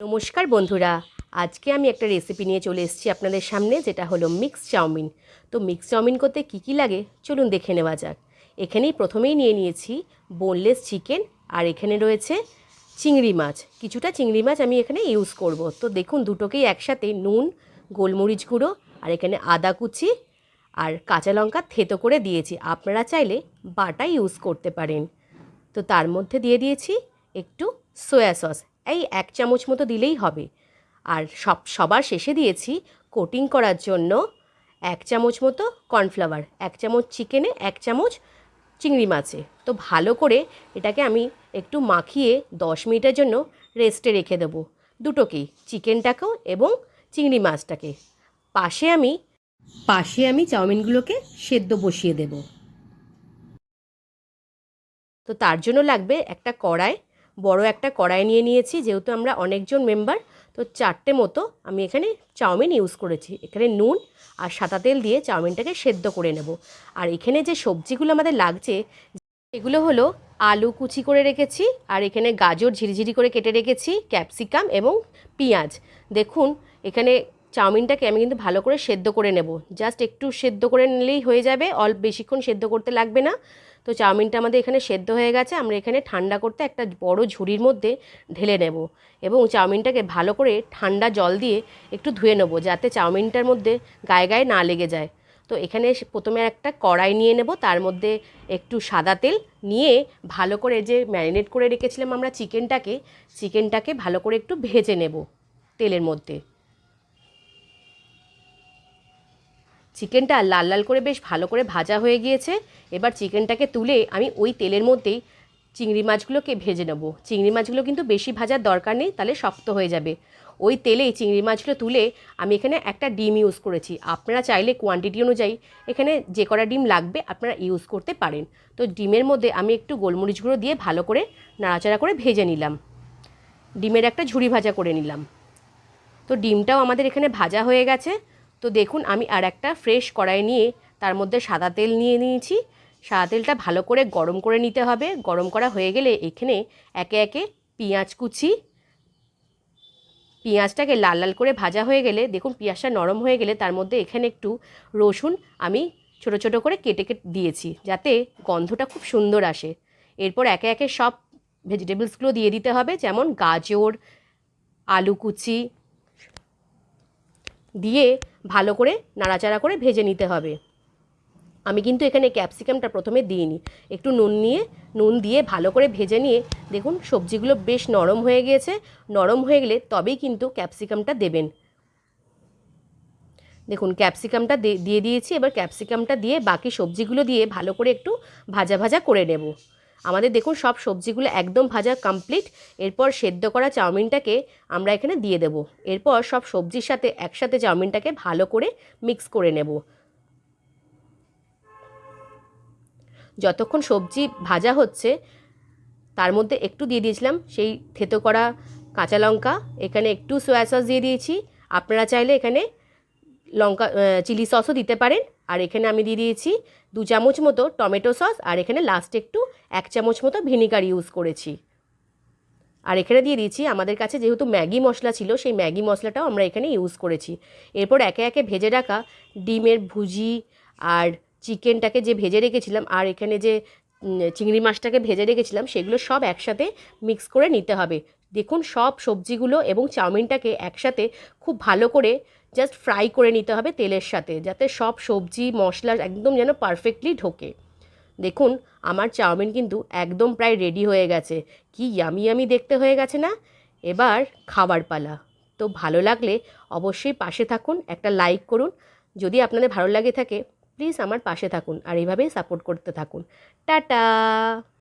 নমস্কার বন্ধুরা, আজকে আমি একটা রেসিপি নিয়ে চলে এসেছি আপনাদের সামনে, যেটা হলো মিক্স চাউমিন। তো মিক্স চাউমিন করতে কী কী লাগে, চলুন দেখে নেওয়া যাক। এখানেই প্রথমেই নিয়ে নিয়েছি বোনলেস চিকেন আর এখানে রয়েছে চিংড়ি মাছ। কিছুটা চিংড়ি মাছ আমি এখানে ইউজ করব। তো দেখুন, দুটোকেই একসাথে নুন, গোলমরিচ গুঁড়ো, আর এখানে আদা কুচি, আর কাঁচা লঙ্কা থেতো করে দিয়েছি। আপনারা চাইলে বাটা ইউজ করতে পারেন। তো তার মধ্যে দিয়ে দিয়েছি একটু সয়া সস এই এক চামচ মতো দিলেই হবে। আর সব, সবার শেষে দিয়েছি কোটিং করার জন্য এক চামচ মতো কর্নফ্লাওয়ার, এক চামচ চিকেনে, এক চামচ চিংড়ি মাছে। তো ভালো করে এটাকে আমি একটু মাখিয়ে দশ মিনিটের জন্য রেস্টে রেখে দেবো দুটোকেই, চিকেনটাকেও এবং চিংড়ি মাছটাকে। পাশে আমি পাশে আমি চাউমিনগুলোকে সেদ্ধ বসিয়ে দেবো। তো তার জন্য লাগবে একটা কড়াই বড় একটা কড়াই নিয়ে নিয়েছি, যেহেতু আমরা অনেকজন মেম্বার তো চারটে মতো আমি এখানে চাউমিন ইউজ করেছি। এখানে নুন আর সাদা তেল দিয়ে চাউমিনটাকে সেদ্ধ করে নেব। আর এখানে যে সবজিগুলো আমাদের লাগছে, এগুলো হলো আলু কুচি করে রেখেছি, আর এখানে গাজর ঝিরিঝিরি করে কেটে রেখেছি, ক্যাপসিকাম এবং পেঁয়াজ। দেখুন, এখানে চাউমিনটাকে আমি কিন্তু ভালো করে সেদ্ধ করে নেব। জাস্ট একটু সেদ্ধ করে নিলেই হয়ে যাবে, অল্প বেশিক্ষণ সেদ্ধ করতে লাগবে না। তো চাউমিনটা আমাদের এখানে সেদ্ধ হয়ে গেছে, আমরা এখানে ঠান্ডা করতে একটা বড় ঝুড়ির মধ্যে ঢেলে নেব এবং চাউমিনটাকে ভালো করে ঠান্ডা জল দিয়ে একটু ধুয়ে নেব যাতে চাউমিনটার মধ্যে গায়ে গায়ে না লেগে যায়। তো এখানে প্রথমে একটা কড়াই নিয়ে নেব, তার মধ্যে একটু সাদা তেল নিয়ে ভালো করে যে ম্যারিনেট করে রেখেছিলাম আমরা চিকেনটাকে চিকেনটাকে ভালো করে একটু ভেজে নেব তেলের মধ্যে। চিকেনটা লাল লাল করে বেশ ভালো করে ভাজা হয়ে গিয়েছে। এবার চিকেনটাকে তুলে আমি ওই তেলের মধ্যেই চিংড়ি মাছগুলোকে ভেজে নেব। চিংড়ি মাছগুলো কিন্তু বেশি ভাজার দরকার নেই, তাহলে শক্ত হয়ে যাবে। ওই তেলেই চিংড়ি মাছগুলো তুলে আমি এখানে একটা ডিম ইউজ করেছি। আপনারা চাইলে কোয়ান্টিটি অনুযায়ী এখানে যে কটা ডিম লাগবে আপনারা ইউজ করতে পারেন। তো ডিমের মধ্যে আমি একটু গোলমরিচ গুঁড়ো দিয়ে ভালো করে নাড়াচাড়া করে ভেজে নিলাম। ডিমের একটা ঝুড়ি ভাজা করে নিলাম। তো ডিমটাও আমাদের এখানে ভাজা হয়ে গেছে। তো দেখুন, আমি আর একটা ফ্রেশ কড়াই নিয়ে তার মধ্যে সাদা তেল নিয়ে নিয়েছি। সাদা তেলটা ভালো করে গরম করে নিতে হবে। গরম করা হয়ে গেলে এখানে একে একে পেঁয়াজ কুচি, পেঁয়াজটাকে লাল লাল করে ভাজা হয়ে গেলে, দেখুন পেঁয়াজটা নরম হয়ে গেলে তার মধ্যে এখানে একটু রসুন আমি ছোট ছোট করে কেটে কেটে দিয়েছি, যাতে গন্ধটা খুব সুন্দর আসে। এরপর একে একে সব ভেজিটেবলসগুলো দিয়ে দিতে হবে, যেমন গাজর, আলু কুচি দিয়ে ভালো করে নাড়াচাড়া করে ভেজে নিতে হবে। আমি কিন্তু এখানে ক্যাপসিকামটা প্রথমে দিইনি। একটু নুন নিয়ে, নুন দিয়ে ভালো করে ভেজে নিয়ে দেখুন সবজিগুলো বেশ নরম হয়ে গিয়েছে। নরম হয়ে গেলে তবেই কিন্তু ক্যাপসিকামটা দেবেন। দেখুন ক্যাপসিকামটা দিয়ে দিয়েছি। এবার ক্যাপসিকামটা দিয়ে বাকি সবজিগুলো দিয়ে ভালো করে একটু ভাজা ভাজা করে নেব। আমাদের দেখুন সব সবজিগুলো একদম ভাজা কমপ্লিট এরপর সেদ্ধ করা চাউমিনটাকে আমরা এখানে দিয়ে দেব। এরপর সব সবজির সাথে একসাথে চাউমিনটাকে ভালো করে মিক্স করে নেব। যতক্ষণ সবজি ভাজা হচ্ছে, তার মধ্যে একটু দিয়ে দিয়েছিলাম সেই থেতো করা কাঁচা লঙ্কা। এখানে একটু সয়া সস দিয়ে দিয়েছি। আপনারা চাইলে এখানে লঙ্কা চিলি সসও দিতে পারেন। আর এখানে আমি দিয়ে দিয়েছি দু চামচ মতো টমেটো সস আর এখানে লাস্টে একটু এক চামচ মতো ভিনিগার ইউজ করেছি। আর এখানে দিয়ে দিয়েছি, আমাদের কাছে যেহেতু ম্যাগি মশলা ছিল, সেই ম্যাগি মশলাটাও আমরা এখানে ইউজ করেছি। এরপর একে একে ভেজে রাখা ডিমের ভুজি আর চিকেনটাকে যে ভেজে রেখেছিলাম, আর এখানে যে চিংড়ি মাছটাকে ভেজে রেখেছিলাম, সেগুলো সব একসাথে মিক্স করে নিতে হবে। দেখুন সব সবজিগুলো এবং চাউমিনটাকে একসাথে খুব ভালো করে জাস্ট ফ্রাই করে নিতে হবে তেলের সাথে, যাতে সব সবজি মশলা একদম যেন পারফেক্টলি ঢোকে। দেখুন, আমার চাউমিন কিন্তু একদম প্রায় রেডি হয়ে গেছে। কি ইয়ামি ইয়ামি দেখতে হয়ে গেছে না? এবার খাবার পালা। তো ভালো লাগলে অবশ্যই পাশে থাকুন, একটা লাইক করুন। যদি আপনাদের ভালো লাগে থাকে প্লিজ আমার পাশে থাকুন আর এইভাবেই সাপোর্ট করতে থাকুন। টাটা!